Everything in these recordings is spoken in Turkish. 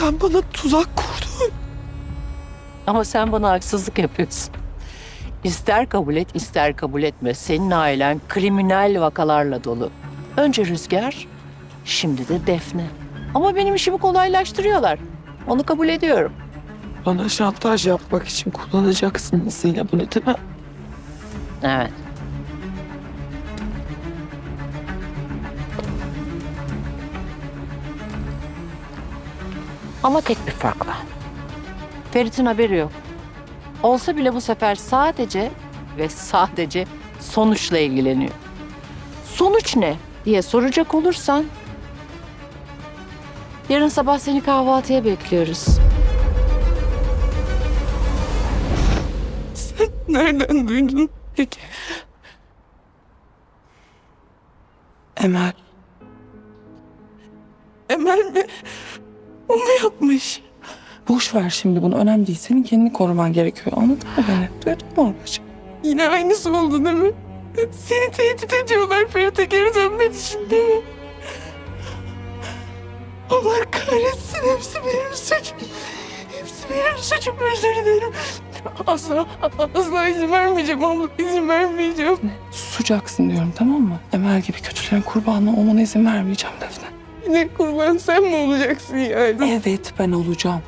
Sen bana tuzak kurdun. Ama sen bana haksızlık yapıyorsun. İster kabul et, ister kabul etme. Senin ailen kriminal vakalarla dolu. Önce Rüzgar, şimdi de Defne. Ama benim işimi kolaylaştırıyorlar. Onu kabul ediyorum. Bana şantaj yapmak için kullanacaksınız yine bunu değil mi? Evet. Ama tek bir farkla. Ferit'in haberi yok. Olsa bile bu sefer sadece ve sadece sonuçla ilgileniyor. Sonuç ne diye soracak olursan yarın sabah seni kahvaltıya bekliyoruz. Nereden duydun peki? Emel. Emel mi? O mu yapmış? Boş ver şimdi bunu. Önemli değil. Senin kendini koruman gerekiyor. Anladın mı beni? Duydun mu Orbaç'ım? Yine aynısı oldu değil mi? Seni tehdit ediyorlar Ferit'e geri dönmen için değil mi? Allah kahretsin. Hepsi benim suçum. Hepsi benim suçum. Özür dilerim. Asla, asla izin vermeyeceğim abla. izin vermeyeceğim. Susacaksın diyorum tamam mı? Emel gibi kötülerin kurbanı olmana izin vermeyeceğim Defne. Yine kurban sen mi olacaksın yani? Evet ben olacağım.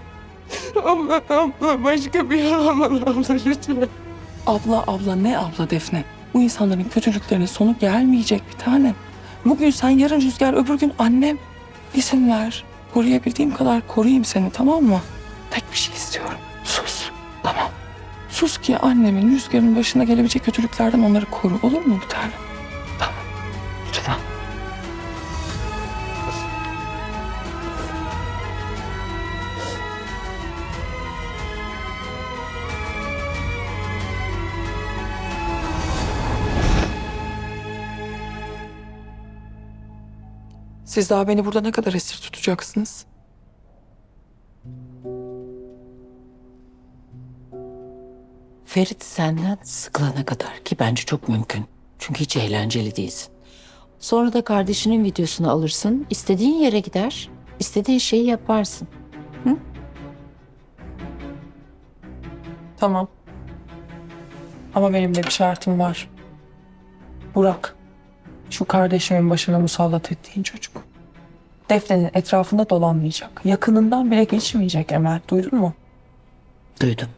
Abla abla başka bir yer almalı abla lütfen. Abla abla ne abla Defne? Bu insanların kötülüklerinin sonu gelmeyecek bir tanem. Bugün sen yarın Rüzgar öbür gün annem. İzin ver. Koruyabildiğim kadar koruyayım seni tamam mı? Tek bir şey istiyorum. Sus. Tamam. Sus ki annemin Rüzgar'ın başına gelebilecek kötülüklerden onları koru olur mu bir tanem? Siz daha beni burada ne kadar esir tutacaksınız? Ferit senden sıkılana kadar ki bence çok mümkün. Çünkü hiç eğlenceli değilsin. Sonra da kardeşinin videosunu alırsın, istediğin yere gider, istediğin şeyi yaparsın. Tamam. Ama benim de bir şartım var. Burak. Şu kardeşimin başına musallat ettiğin çocuk. Defne'nin etrafında dolanmayacak. Yakınından bile geçmeyecek Emel. Duydun mu? Duydum.